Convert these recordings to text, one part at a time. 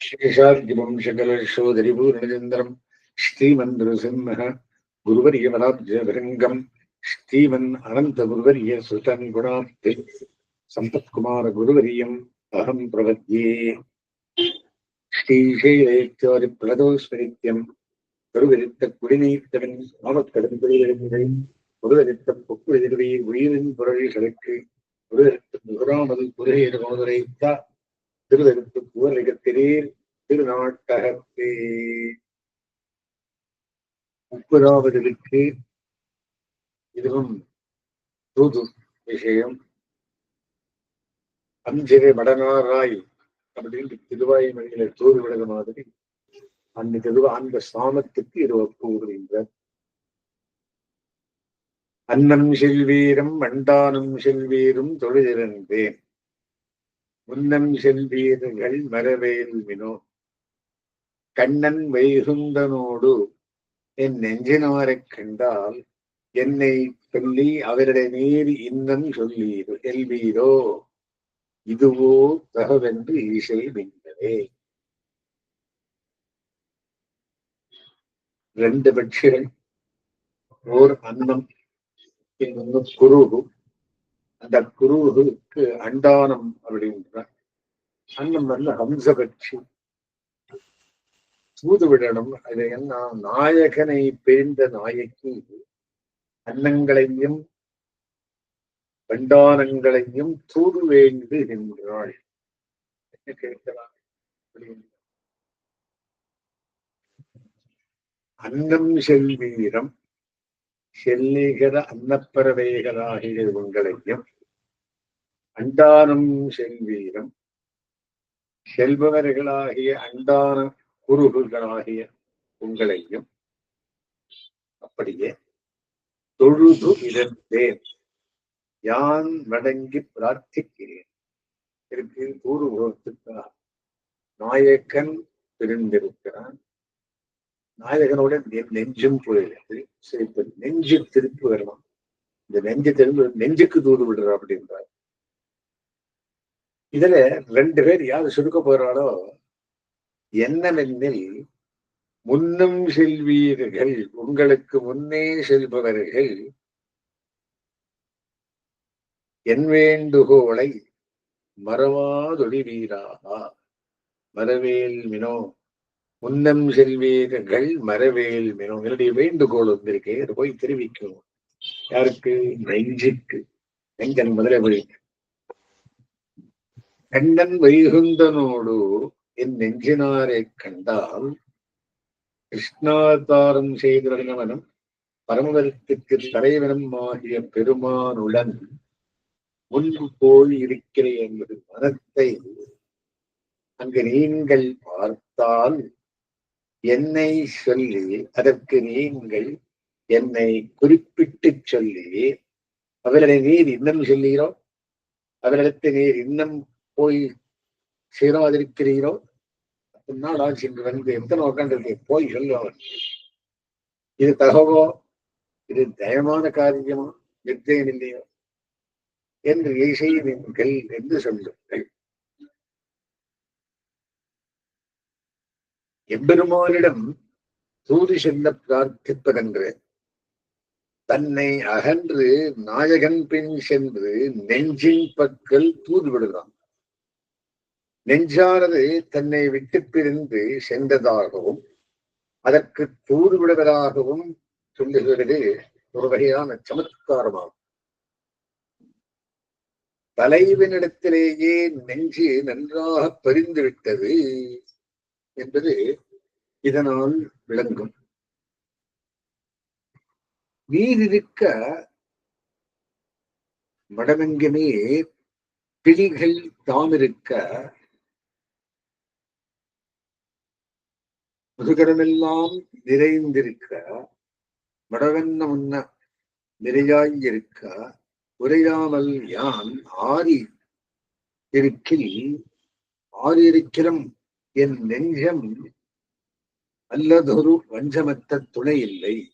சேஷாத்ரிபம் சகலசோதரி பூரணச்சந்திரம் ஸ்ரீமன் நிருசிம்ம குருவரிய வராப்ஜபிரங்கம் ஸ்ரீமன் அனந்த குருவரிய சுதன் குணாப்தி சம்பத்குமார குருவரியம் அகம் பிரவத்யே ஸ்ரீசைலேத்தோரி பிரதோஸ்மரித்யம் குருவரித்த குடிநீர்த்தவன் மாமக்கடன் குடியிருந்ததை குருவரித்த பொக்குழிதவி உயிரின் குரல்களுக்கு குருவரித்த முகராமது குருகையர் மோதரைத்தா திருவெருத்து புவலிகத்திரீர் திருநாட்டகத்தே. முப்பதாவதுக்கு இதுவும் தூது விஷயம். அஞ்சிரை மடனாராய் அப்படின்னு திருவாய் மணியில தூது விடுற மாதிரி அந்த திருவ அந்த சாமத்துக்கு இது ஒப்புகின்றார் அன்னம் செல்வீரம் மண்டானம் செல்வீரும் தொழுதிருந்தேன் முன்னம் செல்வீர்கள் மரவேல் வினோ. கண்ணன் வைகுந்தனோடு என் நெஞ்சினாரைக் கண்டால் என்னை சொல்லி அவருடைய நீர் இன்னம் சொல்லீரோ எல்வீரோ. இதுவோ தகவென்று ஈசை விந்ததே ரெண்டு பட்சிகள் ஓர் அன்னம் இன்னொன்று குருகு அந்த குருவுக்கு அண்டானம் அப்படின்ற அன்னம் வந்து ஹம்சபட்சி தூது விடணும். அது என்ன நாயகனை பிரிந்த நாயகி. அன்னங்களையும் பண்டானங்களையும் தூது வேண்டுகின்றாள். என்ன கேட்கலாம்? அன்னம் செல்வீரம். செல்லிகர அன்னப்பறவைகளாகிய உங்களையும் அண்டானம் செல்வீரம் செல்பவர்களாகிய அண்டான குருகுகளாகிய உங்களையும் அப்படியே தொழுது இழந்தேன் யான் வணங்கி பிரார்த்திக்கிறேன். இருக்கு பூர்வத்துக்காக நாயக்கன் பிரிந்திருக்கிறான். நாயகனோட நெஞ்சும் போயிடுது சரி இப்ப நெஞ்சு திருப்பி வரணும். இந்த நெஞ்சு திரும்ப நெஞ்சுக்கு தூது விடுறா அப்படின்றார். இதுல ரெண்டு பேர் யாரு சுருக்க போறாளோ என்னவெனில் முன்னும் செல்வீர்கள் உங்களுக்கு முன்னே செல்பவர்கள் என் வேண்டுகோளை மறவாதொழிவீராகா மறவேல் மினோ முன்னம் செல்வீர்கள் மரவேல் மினோ. என்னுடைய வேண்டுகோள் வந்திருக்கு அதை போய் தெரிவிக்கணும் யாருக்கு? நெஞ்சுக்கு. நெஞ்சன் முதலே போய். கண்ணன் வைகுந்தனோடு என் நெஞ்சினாரை கண்டால் கிருஷ்ணாவதாரம் செய்திருந்தவனும் பரமவரத்துக்கு தலைவனும் ஆகிய பெருமானுடன் முன்பு போய் இருக்கிறேன் என்பது மனத்தை அங்கு நீங்கள் பார்த்தால் என்னை சொல்லி அதற்கு நீங்கள் என்னை குறிப்பிட்டு சொல்லி அவர்களை நீர் இன்னும் சொல்லுகிறோம் அவரிடத்து நீர் இன்னும் போய் சேராதிருக்கிறீரோ? நாள் ஆட்சி என்று வந்து எத்தனை உட்காந்து போய் சொல்லுவார் இது தகவோ இது தயமான காரியமா? நிச்சயம் இல்லையோ என்று இசையுங்கள் என்று சொல்லுங்கள். எம்பெருமானிடம் தூது செல்ல பிரார்த்திப்பதென்று தன்னை அகன்று நாயகன் பின் சென்று நெஞ்சின் பக்கல் தூது விடுகிறான். நெஞ்சானது தன்னை விட்டு பிரிந்து சென்றதாகவும் அதற்கு தூது விடுவதாகவும் சொல்லுகிறது ஒரு வகையான சமத்காரமாகும் தலைவனிடத்திலேயே நெஞ்சு நன்றாக பறிந்து விட்டது என்பது இதனால் விளங்கும். நீரிருக்க மடமெங்குமே பிடிகள் தாமிருக்க முதுகரமெல்லாம் நிறைந்திருக்க மடவென்ன முன்ன நிறையாயிருக்க உரையாமல் யான் ஆறி இருக்கில் ஆறியிருக்கிறோம் என் நெஞ்சம் அல்லதொரு வஞ்சமத்த துணை இல்லை.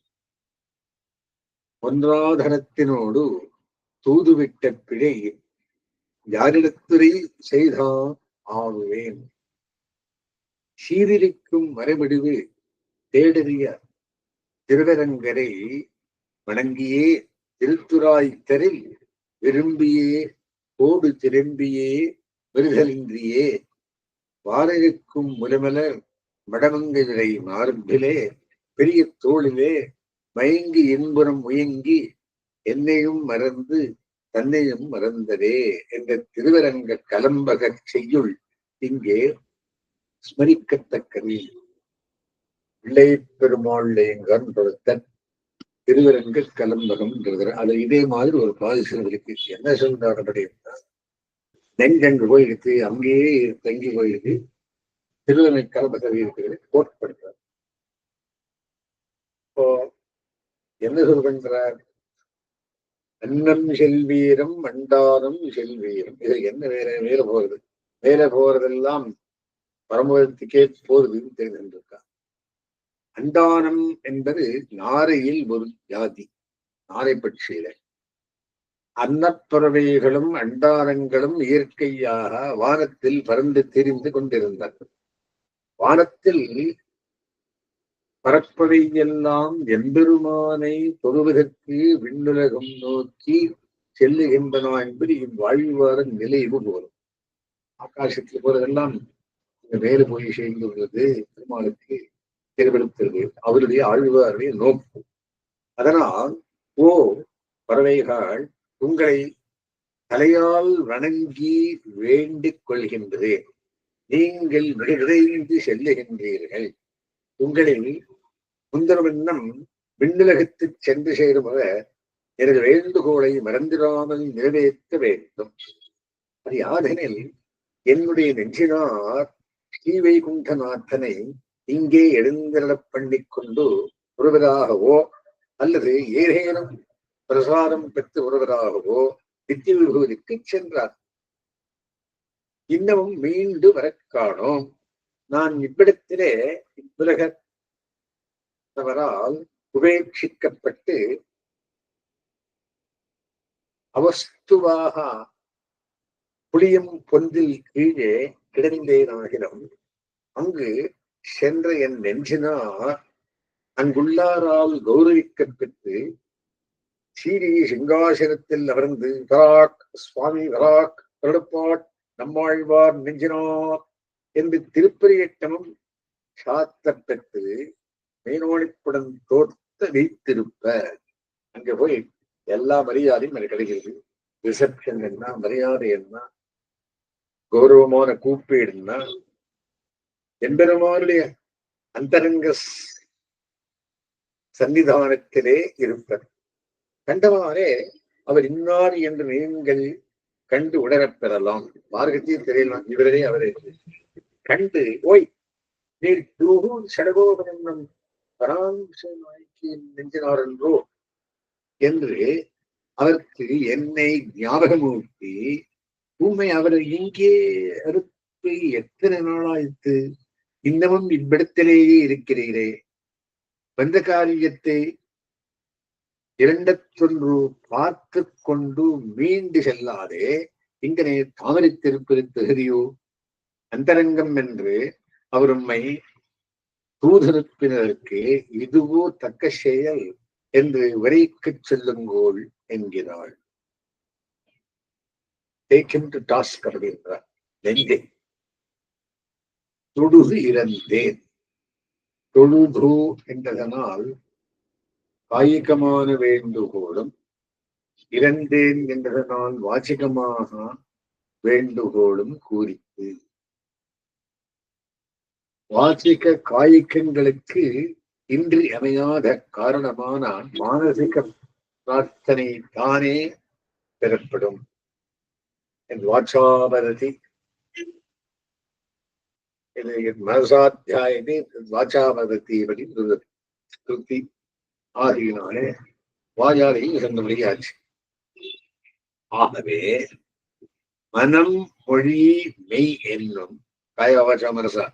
ஒன்றாதனத்தினோடு தூதுவிட்ட பிழை யாரிடத்துறை செய்தான் ஆகுவேன். சீரிருக்கும் மரபிடிவு தேடறிய திருவரங்கரை வணங்கியே திருத்துராய்த்தரில் விரும்பியே கோடு திரும்பியே விருதலின்றியே. வாரிருக்கும் முலமலர் மடமங்கை மார்பிலே பெரிய தோளிலே மயங்கி இன்புறம் முயங்கி என்னையும் மறந்து தன்னையும் மறந்ததே என்ற திருவரங்க கலம்பக செய்யுள் இங்கே ஸ்மரிக்கத்தக்கது. பிள்ளை பெருமாள் எங்கன் திருவரங்க கலம்பகம் அது இதே மாதிரி ஒரு பாதி இருக்கு என்ன சொல்றாரு அப்படின்னா நெஞ்சென்று கோயிலுக்கு அங்கேயே தங்கி கோயிலுக்கு திருவனை கலம்பகம் இருக்கிறது கோட்படுத்தார் இப்போ என்ன சொல்கின்றார் அன்னம் செல்வீரம் மண்டாரம் செல்வீரம். இது என்ன வேற மேல போறது? மேல போறதெல்லாம் பரமபதத்துக்கே போறதுன்னு தெரிஞ்சிருக்கா அண்டானம் என்பது நாரையில் ஒரு ஜாதி நாரை பட்சியில அன்னப்பறவைகளும் அண்டாரங்களும் இயற்கையாக வானத்தில் பறந்து தெரிந்து கொண்டிருந்தார்கள் வானத்தில் பறப்பவை எல்லாம் எம்பெருமானை தொழுவதற்கு விண்ணுலகம் நோக்கி செல்லுகின்றன என்பது இவ்வாழ்வார நிலைவு போலும் ஆகாசத்தில் போறதெல்லாம் மேல போய் சேர்ந்துள்ளது பெருமாளுக்கு திருவெடுத்தது. அவருடைய ஆழ்வாருடைய நோக்கம். அதனால் ஓ பறவைகள் உங்களை தலையால் வணங்கி வேண்டிக் கொள்கின்றேன் நீங்கள் விரைந்து செல்லுகின்றீர்கள். உங்களில் முந்தரவண்ணம் விண்ணுலகத்து சென்று சேருமத எனது வேண்டுகோளை மறந்திடாமல் நிறைவேற்ற வேண்டும். அது யாதெனில் என்னுடைய நெஞ்சினார் ஸ்ரீவைகுண்டநாதனை இங்கே எழுந்திரளப் பண்ணிக் கொண்டு வருவதாகவோ அல்லது ஏதேனும் பிரசாரம் பெற்று வருவதாகவோ நித்திய விபூதிக்கு சென்றார். இன்னமும் மீண்டு வர காணோம். நான் இவ்விடத்திலே இவ்வுலகத்தவரால் உபேட்சிக்கப்பட்டு அவஸ்துவாக புளியம் பொந்தில் கீழே கிடந்தேனாகினம் அங்கு சென்ற என் நெஞ்சினார். அங்குள்ளாரால் கௌரவிக்கப்பட்டு சீரி சிங்காசனத்தில் அமர்ந்து வராக் சுவாமி வராக் கருடப்பாட் நம்மாழ்வார் நெஞ்சினார் என்று திருப்பரியட்டமும் சாத்த பெற்று மேனோடிப்புடன் தோற்ற வைத்திருப்ப அங்க போய் எல்லா மரியாதையும் எனக்கு கிடைக்கிறது. ரிசப்ஷன் என்ன மரியாதை என்ன கௌரவமான கூப்பீடுன்னா எம்பெருமானுடைய அந்தரங்க சன்னிதானத்திலே இருப்பது கண்டவாறே அவர் இன்னார் என்று நீங்கள் கண்டு உணரப் பெறலாம். மார்க்கத்தையும் தெரியலாம் இவரே அவரே. கண்டு ஓய் நீர் துருகு சடகோபரம் நெஞ்சினார் என்றோ? என்று அவருக்கு என்னை ஞாபகமூர்த்தி உண்மை அவரை இங்கே அறுப்பு எத்தனை நாளாயிற்று? இன்னமும் இவ்விடத்திலேயே இருக்கிறீரே. வந்த காரியத்தை இரண்டத்தொன்று பார்த்து கொண்டு மீண்டு செல்லாதே இங்கனே தாமரித்திருப்பது தகுதியோ அந்தரங்கம் என்று அவர் உண்மை தூதனுப்பினருக்கு இதுவோ தக்க செயல் என்று விரைக்குச் செல்லுங்கோள் என்கிறாள். டேக் him to task அப்படின்றார் நெஞ்சை. தொழுது இறந்தேன். தொழுது என்றதனால் காயிகமான வேண்டுகோளும் இறந்தேன் என்றதனால் வாச்சிகமாக வேண்டுகோளும் கூறித்து வாச்சிக காய்கங்களுக்கு இன்றி அமையாத காரணமான மானசிக பிரார்த்தனை தானே பெறப்படும். என் வாச்சாபரதி இது மனசாத்தியாயமே வாச்சாபரதி படி திருப்தி ஆகியனாலே வாயாலையும் சொன்னபடியாச்சு ஆகவே மனம் மொழி மெய் என்னும் காயவாச்சா மனசா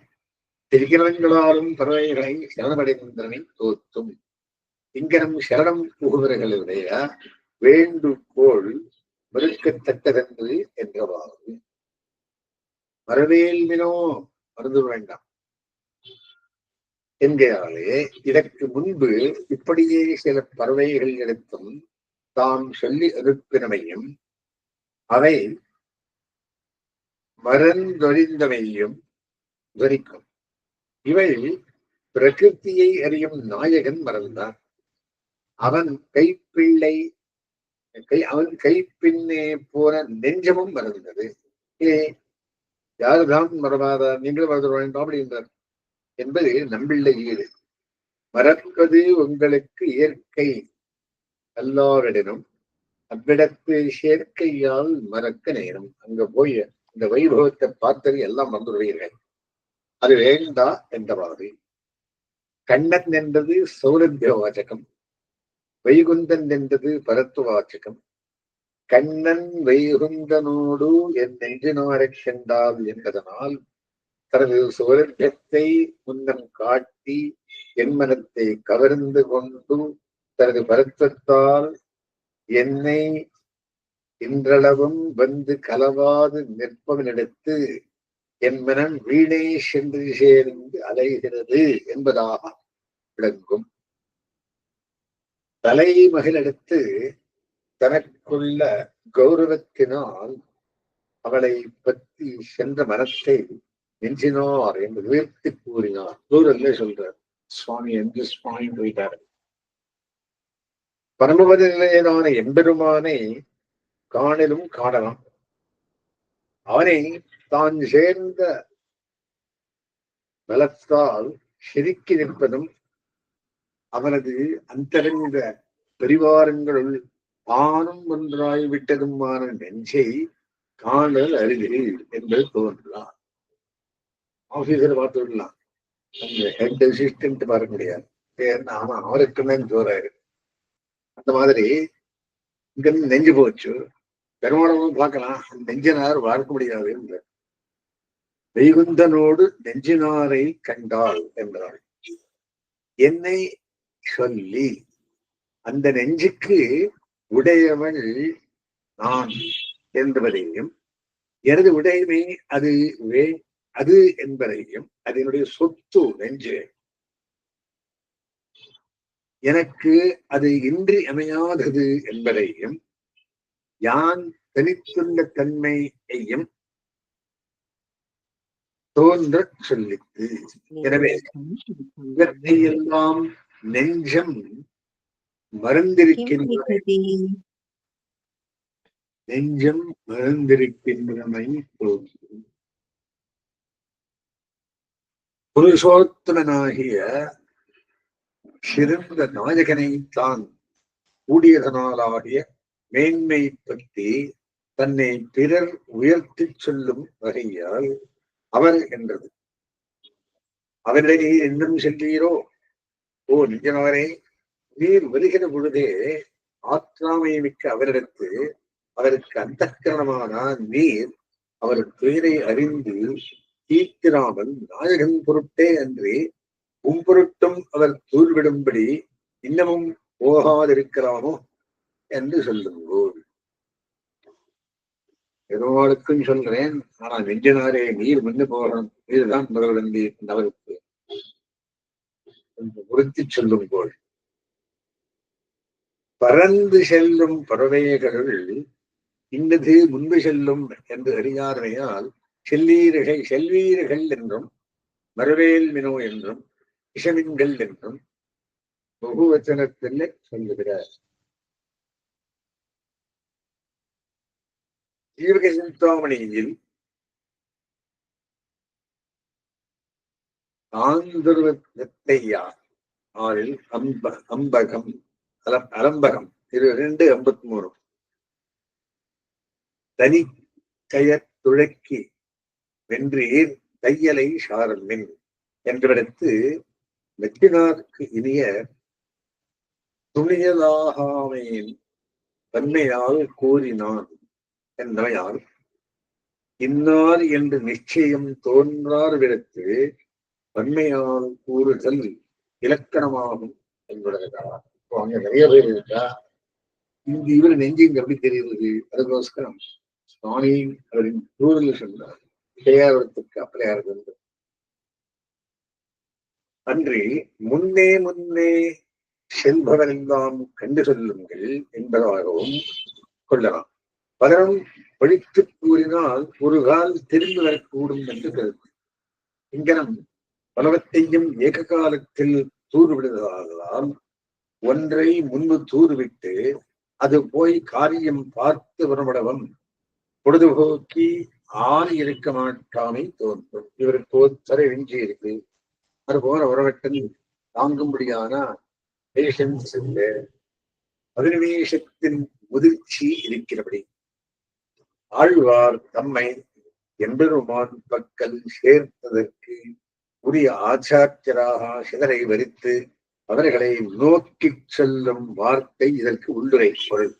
திரிகிறவங்களாலும் பறவைகளை சரணமடைந்தனை தோத்தும் இங்கனம் சரணம் புகுவர்களுடைய வேண்டுகோள் மறுக்கத்தக்கதென்று என்றவாறு மறவேல்வினோ மருந்து வேண்டாம். என்கிறாலே இதற்கு முன்பு இப்படியே சில பறவைகள் எடுத்தும் தாம் சொல்லி அனுப்பினமையும் அவை மறந்தொழிந்தமையும் துரிக்கும். இவை பிரகிருத்தியை அறியும் நாயகன் மறந்தான் அவன் கைப்பிள்ளை கை அவன் கைப்பின்னே போன நெஞ்சமும் மறந்தது. ஏ யாருதான் மறவாதா? நீங்களும் மறந்துடுவான் வேண்டாம் அப்படின்றார் என்பது நம்பிள்ளை ஈடு மறப்பது உங்களுக்கு இயற்கை அல்லாரிடனும் அவ்விடத்து சேர்க்கையால் மறக்க நேரம். அங்க போய் இந்த வைபவத்தை பார்த்தது எல்லாம் மறந்துடுவீர்கள் அது வேண்டா என்றவாறு கண்ணன் என்றது சௌரபிய வாச்சகம் வைகுந்தன் என்றது பரத்துவ வாச்சகம் கண்ணன் வைகுந்தனோடு என் நெஞ்சினாரை சென்றால் என்பதனால் தனது சௌரபியத்தை முன்னம் காட்டி என் மனத்தை கவர்ந்து கொண்டு தனது வருத்தத்தால் என்னை இன்றளவும் வந்து கலவாது நிற்பவனிடத்து என் மனம் வீணை சென்று சேர்ந்து அலைகிறது என்பதாக விளங்கும். தலைமகளிடத்து தனக்குள்ள கௌரவத்தினால் அவளை பற்றி சென்ற மனத்தை நெஞ்சினார் என்று உயர்த்தி கூறினார். தூரல்ல சொல்றார் சுவாமி என்று சுவாமி போயிட்டார்? பரமபத நிலையதான எம்பெருமானை காணலும் காணலாம். அவனை தான் சேர்ந்த பலத்தால் செதுக்கி நிற்பதும் அவனது அந்தரங்க பரிவாரங்களுள் தானும் ஒன்றாய் விட்டதுமான நெஞ்சை காணல் அருகில் என்று தோன்றலாம் ஆபீஸர் பார்த்து விடலாம் அந்த ஹெட் அசிஸ்டன்ட் பார்க்க முடியாது. ஏன்னா அவன் அவருக்குமே ஜோராயிரு. அந்த மாதிரி இங்க இருந்து நெஞ்சு போச்சு. பெருமானமும் பார்க்கலாம். நெஞ்சனார் பார்க்க முடியாது என்ற வைகுந்தனோடு நெஞ்சினாரை கண்டாள் என்றாள் என்னை சொல்லி அந்த நெஞ்சுக்கு உடையவள் நான் என்பதையும் எனது உடைமை அது வே அது என்பதையும் அதனுடைய சொத்து நெஞ்சு. எனக்கு அது இன்றி அமையாதது என்பதையும் யான் தனித்துள்ள தன்மையையும் தோன்ற சொல்லித்து எனவே இவற்றையெல்லாம் நெஞ்சம் மறந்திருக்கின்ற நெஞ்சம் மறந்திருக்கின்றமை தோன்றும் புருஷோத்தமனாகிய சிறந்த நாயகனை தான் கூடியதனாலாகிய மேன்மை பற்றி தன்னை பிறர் உயர்த்தி சொல்லும் வகையால் அவர் என்றது. அவரை என்னும் இன்னும் ஓ நிஜனவரே நீர் வருகிற பொழுதே ஆற்றாமை மிக்க அவரிடத்து அவருக்கு அந்த நீர் அவர் துயரை அறிந்து கீர்த்திராமன் நாயகன் பொருட்டே அன்றி உம்பொருட்டும் அவர் தூர்விடும்படி இன்னமும் போகாதிருக்கிறானோ என்று சொல்லுங்கள். பெருமாளுக்கும் சொல்றேன் ஆனா நெஞ்சனாரே நீர் வந்து போகணும். நீர் முதல் முதல்வந்தி நபருக்கு என்று உறுத்தி சொல்லுங்கோள். பறந்து செல்லும் பறவைகள் இன்னது முன்பு செல்லும் என்று அறியாதனையால் செல்லீர்கள் செல்வீர்கள் என்றும் மறுவேல் மினோ என்றும் விஷமின்கள் என்றும் பகுவச்சனத்தில் சொல்லுகிறார். ஜீவக சிந்தாமணியில் ஆந்தர்வத்தையா ஆறில் அம்ப அம்பகம் அலம் அலம்பகம் இரு ரெண்டு ஐம்பத்தி மூணு தனி கயற் துழக்கி வென்றீர் தையலை சாரல் மின் என்றிடத்து வெற்றினார்க்கு இனிய துணியலாகாமையின் தன்மையால் கூறினான் என்றால் இன்னார் என்று நிச்சயம் தோன்றார் விடத்து வன்மையால் கூறுதல் இலக்கணமாகும் என்பதற்காக. இப்போ அங்க நிறைய பேர் இருக்கா? இங்கு இவர் நெஞ்சு இங்க எப்படி தெரியுது அதுக்கோஸ்கரம் சுவாமி அவரின் கூறுதல் சொன்னார். இடையாரத்துக்கு அப்படியா இருந்தது அன்றி முன்னே முன்னே செல்பவரெல்லாம் கண்டு சொல்லுங்கள் என்பதாகவும் கொள்ளலாம். பலரும் படித்து கூறினால் ஒரு கால் திரும்பி வரக்கூடும் என்று கருத்து இங்கனம் பலவத்தையும் ஏக காலத்தில் தூர்விடுவதால் ஒன்றை முன்பு தூர்விட்டு அது போய் காரியம் பார்த்து வரவிடவும் பொழுதுபோக்கி ஆறி இருக்க மாட்டாமை தோன்றும் இவருக்கு ஒருத்தரை விஞ்சி இருக்கு. அது உறவட்டன் தாங்கும்படியான பேஷன்ஸ் இல்லை அபினிவேஷத்தின் முதிர்ச்சி இருக்கிறபடி. ஆழ்வார் தம்மை எம்பெருமான் பக்கல் சேர்த்ததற்கு உரிய ஆச்சாரியராக சிலரை வரித்து அவர்களை நோக்கி செல்லும் வார்த்தை இதற்கு உள்ளுரை பொருள்.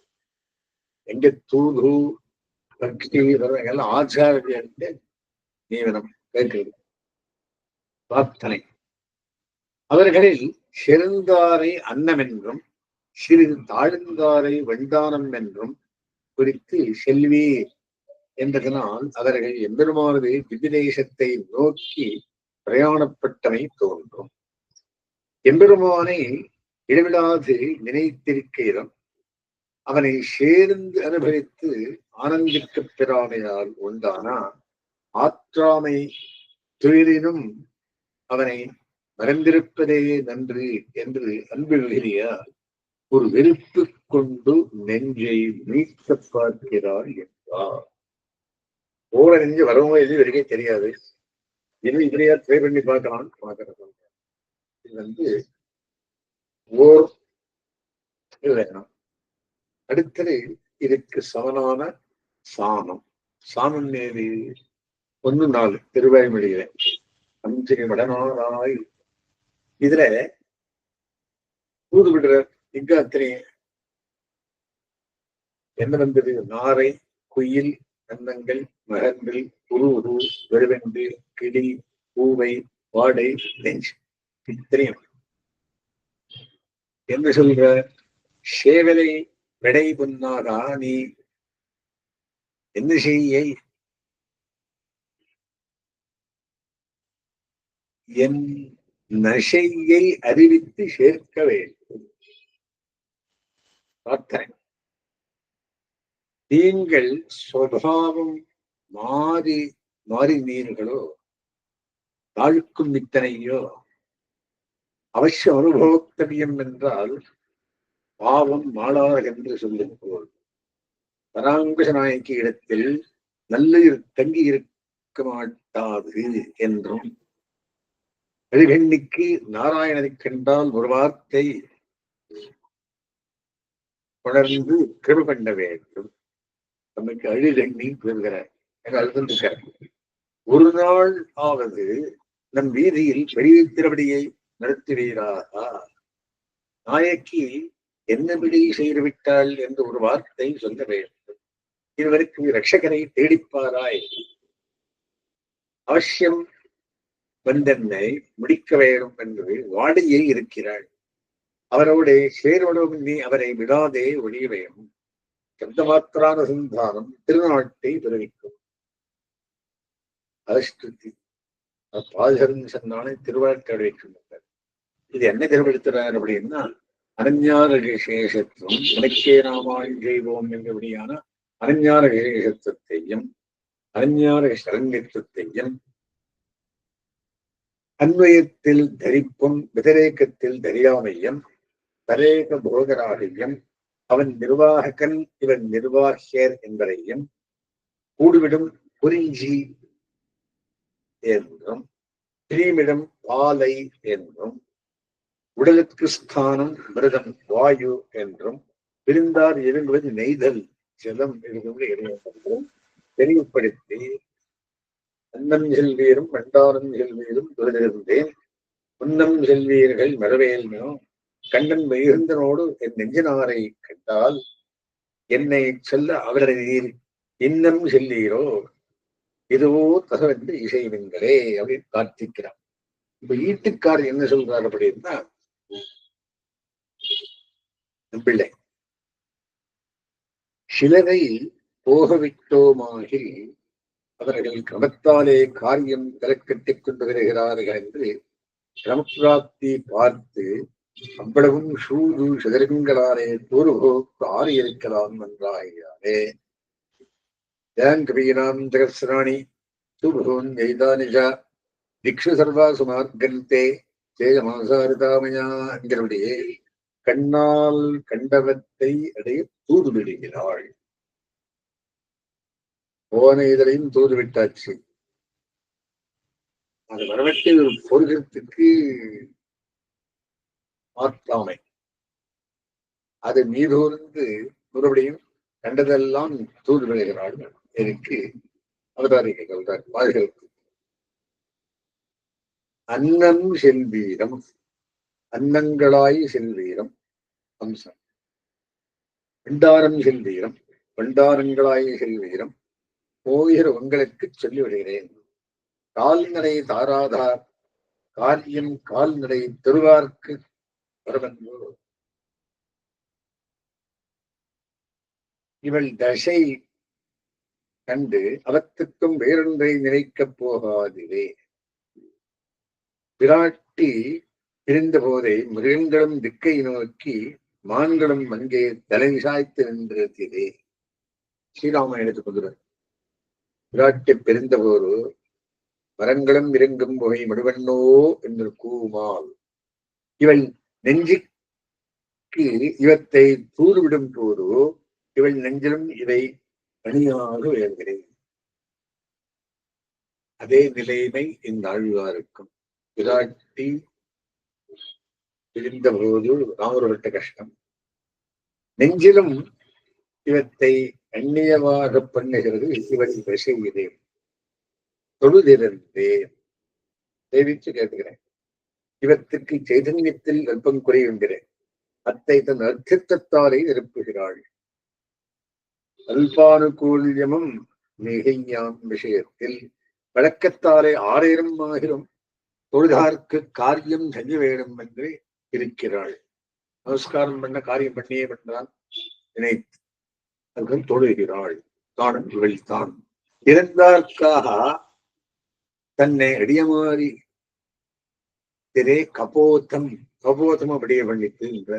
எங்க தூது பக்தி இவர்கள் ஆச்சாரியர்கிட்ட நியமனம் கேட்கிறது. பிரார்த்தனை. அவர்களில் சிறந்தாரை அன்னம் என்றும் சிறிது தாழ்ந்தாரை வெண்டானம் என்றும் குறித்து செல்வி என்றதனால் அவர்கள் எம்பெருமானது திவ்யதேசத்தை நோக்கி பிரயாணப்பட்டமை தோன்றும். எம்பெருமானை இடைவிடாது இடம் அவனை சேர்ந்து அனுபவித்து ஆனந்திக்கப் பெறாமையால் உண்டானா? ஆற்றாமை துயரினும் அவனை மறந்திருப்பதே நன்று என்று அன்புகிறியார் ஒரு வெறுப்பு கொண்டு நெஞ்சை மீட்க பார்க்கிறார் என்றார். ஓர நெஞ்சு வரவங்க எது வரைக்கும் தெரியாது. இன்னும் இதுலயா ட்ரை பண்ணி பார்க்கலாம். பார்க்கறது இது வந்து ஓர் வேணும் அடுத்தது இதுக்கு சமனான சாணம். சாணம் நேரு ஒன்னு நாலு திருவாய்மொழியில. அஞ்சு மடனாராய் இதுல தூது விடுற இங்க அத்தனை என்ன வந்தது? நாரை குயில் கன்னங்கள் மகன்கள் உருவுரு வெறுவெண்டு கிளி பூவை வாடை நெஞ்சு. இத்தனையும். என்ன சொல்ற சேவலை விடை பொன்னாகா நீ என்ன செய்ய? என் நஷையை அறிவித்து சேர்க்க வேண்டும். பார்த்தேன் நீங்கள் சுவாவம் மாறி மாறினீர்களோ? தாழ்க்கும் இத்தனையோ? அவசியம் அனுபவத்தவியம் என்றால் பாவம் மாளார் என்று சொல்லும் போல் பராங்குஷ நாயக்கி இடத்தில் நல்ல தங்கி இருக்க மாட்டாது என்றும் பெருகண்ணிக்கு நாராயணனை கண்டால் ஒரு வார்த்தை உணர்ந்து கிருப பண்ண வேண்டும். நமக்கு அழுகண்ணி பெறுகிறார் ஒரு நாள் ஆவது நம் வீதியில் பெரிய திருவடியை நடத்துவீராக. நாயக்கி என்ன பிடி செய்து விட்டாள் என்று ஒரு வார்த்தை சொல்ல வேண்டும். இதுவரைக்கும் ரட்சகரை தேடிப்பாராய். அவசியம் வந்தென்னை முடிக்க வேண்டும் என்று வாடியில் இருக்கிறாள். அவரோடு சேரோடும் அவரை விடாதே ஒழியவேயும் சப்தமாத்திரான சந்தானம் திருநாட்டை விளைவிக்கும் அதிஷ்டுத்தி பாதுகாப்பு சொன்னாலே திருவாட்டை வைக்கின்றார் இது என்ன திருவெடுத்துறார் அப்படின்னா அனஞ்ஞான விசேஷத்துவம் இலக்கிய நாமாய் செய்வோம் என்றபடியான அனஞ்ஞான விசேஷத்துவத்தையும் அனஞ்ஞான சரங்கத்துவத்தையும் அன்வயத்தில் தரிப்பும் விதரேக்கத்தில் தெரியாமையும் தரேக போகராகியம் அவன் நிர்வாககன் இவன் நிர்வாகியர் என்பதையும் கூடுவிடும் குறிஞ்சி என்றும் பிரிமிடம் பாலை என்றும் உடலுக்கு ஸ்தானம் மிருதம் வாயு என்றும் பிரிந்தார் இறங்குவது நெய்தல். ஜலம் என்று இறைவன் தெளிவுபடுத்தி அன்னம் செல்வீரும் பண்டாரம் செல்வீரும் துரிதிருந்தேன் உன்னம் செல்வீர்கள் மரவேல்னோ கண்ணன் மிகுந்தனோடு என் நெஞ்சினாரை கண்டால் என்னை சொல்ல அவரது நீர் இன்னம் செல்லீரோ இதுவோ தகவென்று இசைவீங்களே அப்படின்னு பிரார்த்திக்கிறார் இப்ப ஈட்டுக்கார் என்ன சொல்றார் அப்படின்னா பிள்ளை. சிலரை போகவிட்டோமாகில் அவர்கள் கிரமத்தாலே காரியம் கலக்கட்டிக் கொண்டு வருகிறார்கள் என்று கிரமப்பிராப்தி பார்த்து அவ்வளவும் சூது சிதறுங்களாலே தூர்வோக்கு ஆறு இருக்கலாம் நன்றாகிறே ஜாங்கவீனாம் ஜகத்சராணி சுபூன் ஜெய்தானிஜா திக்ஷு சர்வாசு மார்க்கந்தே சேயமாசாரிதாமயா கண்ணால் கண்டவத்தை அடைய தூது விடுகிறாள் போன இதழையும் தூது விட்டாச்சு அது வரவற்றை ஒரு பொருகிறதுக்கு மாற்றாமை. அது மீதோர்ந்து மறுபடியும் கண்டதெல்லாம் தூது விடுகிறாள் எனக்கு அவதாரிகள் சொல்றார் பாதுகாப்பு அன்னம் செல்வீரம். அன்னங்களாய் செல்வீரம். அம்சம் பண்டாரம் செல்வீரம். பண்டாரங்களாய் செல்வீரம். போகிற உங்களுக்கு சொல்லிவிடுகிறேன். கால்நடை தாராதார் காரியம் கால்நடை தெருவார்க்கு வரவன்போ. இவள் தசை கண்டு அவத்துக்கும் வேறொன்றை நினைக்கப் போகாதுவே. பிராட்டி இருந்த போதே மிருகங்களும் திக்கை நோக்கி மான்களும் அங்கே தலை சாய்த்து நின்றிருக்கிறே ஸ்ரீராமாயணத்துக்கு கொண்டுவர் பிராட்டி பிரிந்தபோது மரங்களும் இறங்கும் புகை மடுவண்ணோ என்று கூமால் இவள் நெஞ்சுக்கு இவத்தை தூதுவிடும் போது இவள் நெஞ்சிலும் இதை அணியாக உயர்கிறேன். அதே நிலைமை இந்த விராட்டி பிரிந்த போது ராமர்பட்ட கஷ்டம். நெஞ்சிலும் இவத்தை அந்நியமாக பண்ணுகிறது இவன் விஷயதேன் தொழுதிருந்தேன் சேவிச்சு கேட்டுகிறேன் இவத்திற்கு சைதன்யத்தில் அல்பம் குறையுங்கிறேன் அத்தை தன் அர்த்தத்தாலே நிரப்புகிறாள். அல்பானுகூல்யமும் மிகையாம் விஷயத்தில் வழக்கத்தாலே ஆயிரம் ஆயிரம் தொழுதார்க்கு காரியம் செய்ய வேண்டும் என்று இருக்கிறாள். நமஸ்காரம் பண்ண காரியம் பண்ணியே பண்றான் நினைத்து அவர்கள் தொழுகிறாள். தான் இவள் தான் இறந்தார்க்காக தன்னை அடியமாறி திரே கபோத்தம் கபோதம் அப்படியே பண்ணித்து என்ற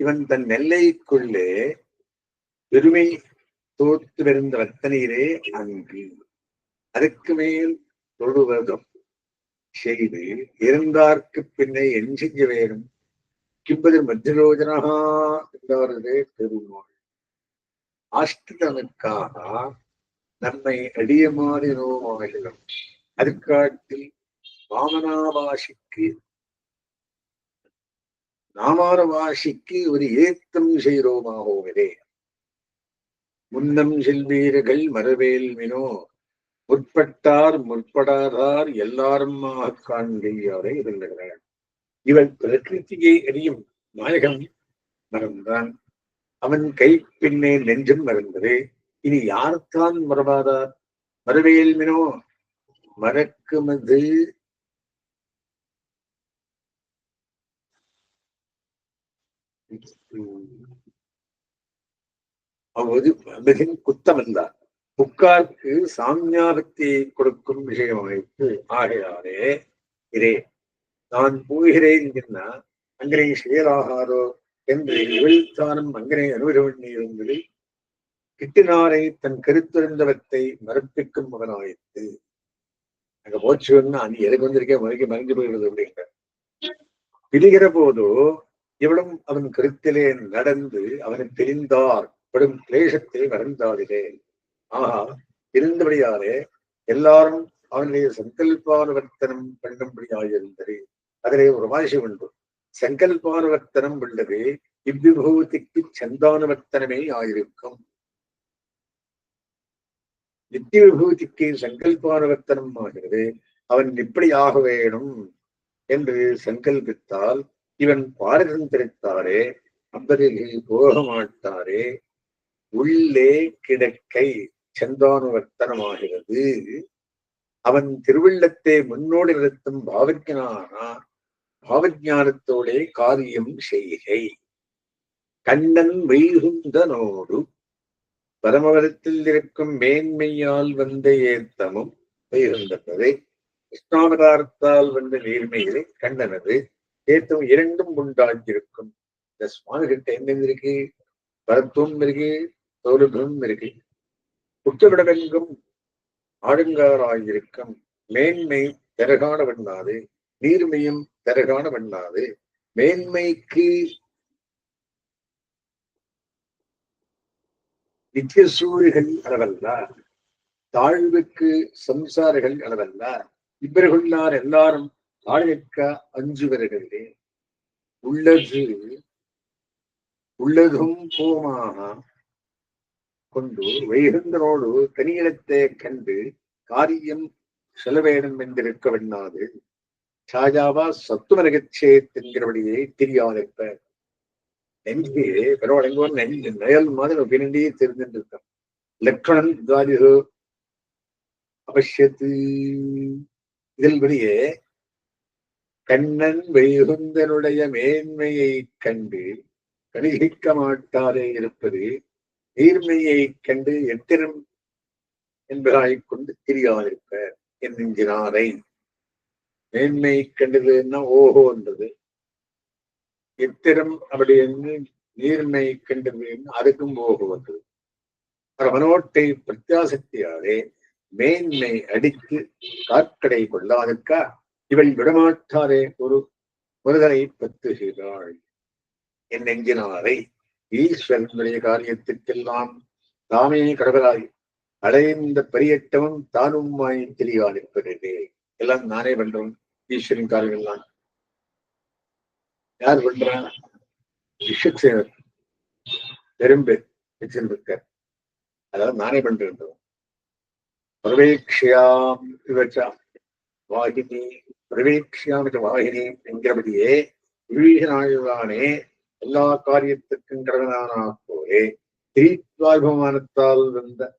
இவன் தன் எல்லைக்குள்ளே பெருமை தோற்று வருந்த ரத்தனீரே அங்கு. அதுக்கு மேல் தொழுவதும் செய்து இருந்தார்க்கு பின்னே என் செய்ய வேணும். கிம்பது மத்தியரோஜனா என்றாரதே பெருமாள். ஆஷ்டிதனுக்காக நம்மை அடியமாறினோமாகிறோம் அதுக்காட்டில் வாமனாவாசிக்கு நாமாரவாசிக்கு ஒரு ஏத்தம் செய்கிறோமாகோவரே முன்னம் செல்வீர்கள் மரவேல் வினோ முற்பட்டார் முற்படாதார் எல்லாருமாக காண்கிறாரே இருந்துகிறார் இவன் பிரகிருத்தியை அறியும் நாயகன் மறந்தான். அவன் கை பின்னே நெஞ்சம் மறந்தது. இனி யார்தான் மறவாதார்? மறவேல் மினோ மறக்குமது? அவது மிகின் என்றார் புக்கார்க்கு சாமியாகத்தை கொடுக்கும் விஷயமாயிற்று. ஆகையாலே இதே நான் போகிறேன் என்ன அங்கனை செயலாகாரோ என்று இவள்தானும் அங்கனை அனுபவண்ணி இருந்தது கிட்டினாரை தன் கருத்துறந்தவத்தை மறப்பிக்கும் மகனாயிற்று. அங்க போச்சுன்னா நீ எதுக்கு வந்திருக்கே? மறைக்க மறைஞ்சு போயிடுது அப்படிங்கிற பிரிகிற போதோ இவளும் அவன் கருத்திலே நடந்து அவனை தெரிந்தார். படும் கிளேசத்தை மறந்தாதிலே ஆஹா இருந்தபடியாலே எல்லாரும் அவனுடைய சங்கல்பானுவர்த்தனம் பண்ணும்படியாயிருந்தது. அதிலே ஒரு வாசி உண்டு. சங்கல்பானுவர்த்தனம் உள்ளது இவ்விபூதிக்கு சந்தானுவர்த்தனமே ஆயிருக்கும். நித்திய விபூதிக்கு சங்கல்பானுவர்த்தனம் ஆகிறது. அவன் இப்படி ஆக வேணும் என்று சங்கல்பித்தால் இவன் பாரதந்திரித்தாரே அம்பரிலே போக மாட்டாரே உள்ளே கிடக்கை சந்தானுவர்த்தனமாகிறது. அவன் திருவள்ளத்தை முன்னோடி நிறுத்தும் பாவஜானா பாவஜானத்தோடே காரியம் செய்கை. கண்ணன் வைகுந்தனோடு பரமவரத்தில் இருக்கும் மேன்மையால் வந்த ஏத்தமும் வைகுந்தப்பதை கிருஷ்ணாவதாரத்தால் வந்த நேர்மையிலே கண்ணனது ஏத்தம் இரண்டும் உண்டாகியிருக்கும் இந்த சுவாமிகிட்ட என்ன இருக்கு? பரத்துவம் இருக்கு சௌலபம் இருக்கு. குற்றவிடமெங்கும் ஆடுங்காராயிருக்கும். மேன்மை திறகான வண்ணாது நீர்மையும் திறகாண வண்ணாது மேன்மைக்கு நித்தியசூரிகள் அளவல்ல தாழ்வுக்கு சம்சாரிகள் அளவல்ல இவர்களார் எல்லாரும் தாழ்க்க அஞ்சுவர்களே. உள்ளது உள்ளதும் போமாக கொண்டு வைகுந்தரோடு தனியிடத்தை கண்டு காரியம் செலவேடும் என்றிருக்க வேண்டாது. ஷாஜாவா சத்துவரகச்சே என்கிறபடியே தெரியாதிருப்ப நெஞ்சியே பரவாயில்ல நெஞ்சு நயல் மாதிரி பின்னண்டியே தெரிஞ்சுட்டு இருக்கான் லக்ஷணன் துவாரிகோ அவசியத்து இதில் வெளியே கண்ணன் வைகுந்தனுடைய மேன்மையை கண்டு கணிகிக்க மாட்டாரே இருப்பது நீர்மையை கண்டு எத்திரம் என்பதாய் கொண்டு தெரியாதிருப்ப என்கினாரை மேன்மை கண்டதுன்னா ஓஹோன்றது எத்திரம் அப்படி என்று நீர்மை கண்டது அதுக்கும் ஓஹோ வந்தது. மனோட்டை பிரத்யாசக்தியாலே மேன்மை அடித்து காற்கடை கொள்ளாதற்கா? இவள் விடமாட்டாரே ஒரு முருகனை பத்துகிறாள் என் நெஞ்சினாரை ஈஸ்வரனுடைய காரியத்திற்கெல்லாம் தாமே கடவுளாய் அடைந்த பரியட்டமும் தானுமாய் தெரியாதிருக்கிறதே எல்லாம் நானே பண்றோம் ஈஸ்வரன் காரியங்கள்லாம் யார் பண்றா விஸ்வக்சேனர் பெரும்பு வச்சிருக்க அதாவது நானே பண்றேன் பிரவேக்ஷியாம் இவச்சா வாகினி. பிரவேக்ஷியாம் வாகினி என்கிறபடியே விபீஷனாயுதானே எல்லா காரியத்திற்கும் கடனானா போலே திரித்வாபிமானத்தால் வந்த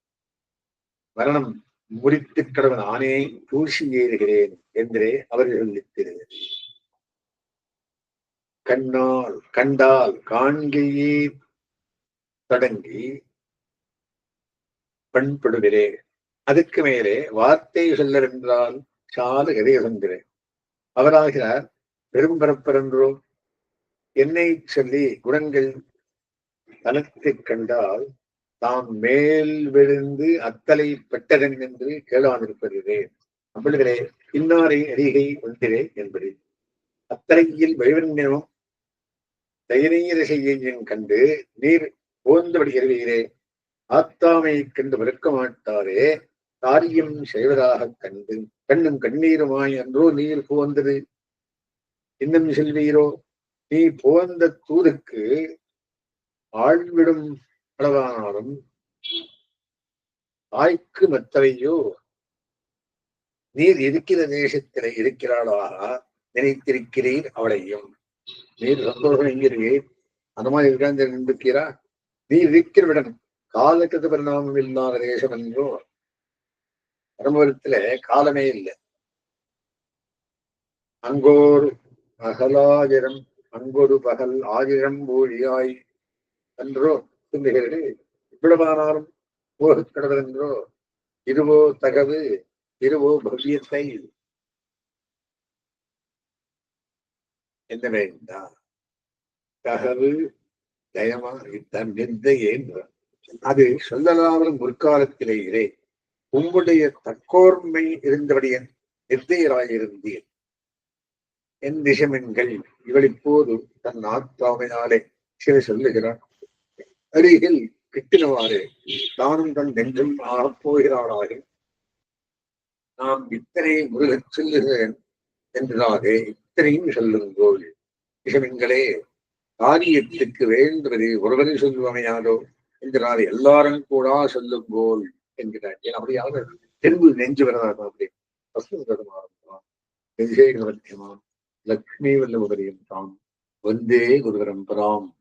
மரணம் முடித்து கடவன் ஆனே தூசி ஏறுகிறேன் என்றே அவர்கள் சொல்லித்திருந்தது கண்ணால் கண்டால் காண்கையே தொடங்கி பண்படுகிறேன். அதுக்கு மேலே வார்த்தை சொல்லர் என்றால் சால சொல்கிறேன் அவராகிறார் பெரும்பரப்பரென்றோ என்னை சொல்லி குணங்கள் தனத்தை கண்டால் தாம் மேல் விழுந்து அத்தலை பெட்டகன் என்று கேளாதிருப்பதே அப்படிகளே இன்னாரை அருகை ஒன்றிலே என்பது. அத்தலையில் வைவன்யமும் தைரிய செய்யும் கண்டு நீர் போந்தபடி எறிவீரே ஆத்தாமை கண்டு மறுக்க மாட்டாரே காரியம் செய்வதாக கண்டு. கண்ணும் கண்ணீருமாய் அன்றோ நீர் போந்தது இன்னும் செல்வீரோ? நீ போந்த தூருக்கு ஆழ்விடும் அளவானாலும் தாய்க்கு மெத்தவையோ நீர் இருக்கிற தேசத்திலே இருக்கிறாளாக நினைத்திருக்கிறீர் அவளையும். நீர் சந்தோஷம் எங்கிறீர் அந்த மாதிரி இருக்காந்து நின்றுக்கிறா நீ இருக்கிறவிடம் காலக்கத்து பரிணாமம் இல்லாத தேசம் என்றோ பரம்பரத்துல காலமே இல்லை. அங்கோர் அகலாயிரம் அன்பொரு பகல் ஆயிரம் ஊழியாய் என்றோ சொல்லுகிறது இவ்வளவானாலும் போகக் கடவுள் என்றோ இருவோ தகவு இருவோ பவ்யத்தை என்ன வேண்டா தகவு ஜயமா தன் நிந்தையே அது சொல்லலாமல் முற்காலத்திலேயே உம்முடைய தற்கோர்மை இருந்தபடியன் நிர்தயராயிருந்தீர். என் திசமென்கள் இவள் இப்போது தன் ஆத்மாவினாலே சில சொல்லுகிறான். அருகில் கிட்டினவாறு தானும் தன் நெஞ்சும் ஆகப்போகிறாளாக நாம் இத்தனை முருகச் சொல்லுகிறேன் என்றதாக இத்தனையும் சொல்லுங்கோள் விஷமென்களே காரியத்திற்கு வேண்டுவதை ஒருவரை சொல்லுவமையாதோ? என்கிறார் எல்லாரும் கூட சொல்லுங்கோள் என்கிறார். ஏன் அப்படியாக தென்பு நெஞ்சு வரதாக அப்படி வசந்தமாம் விஜயகரத்தியமாம் லக்ஷ்மி வல்லபரியம் தாம். வந்தே குருவரம் பராம்.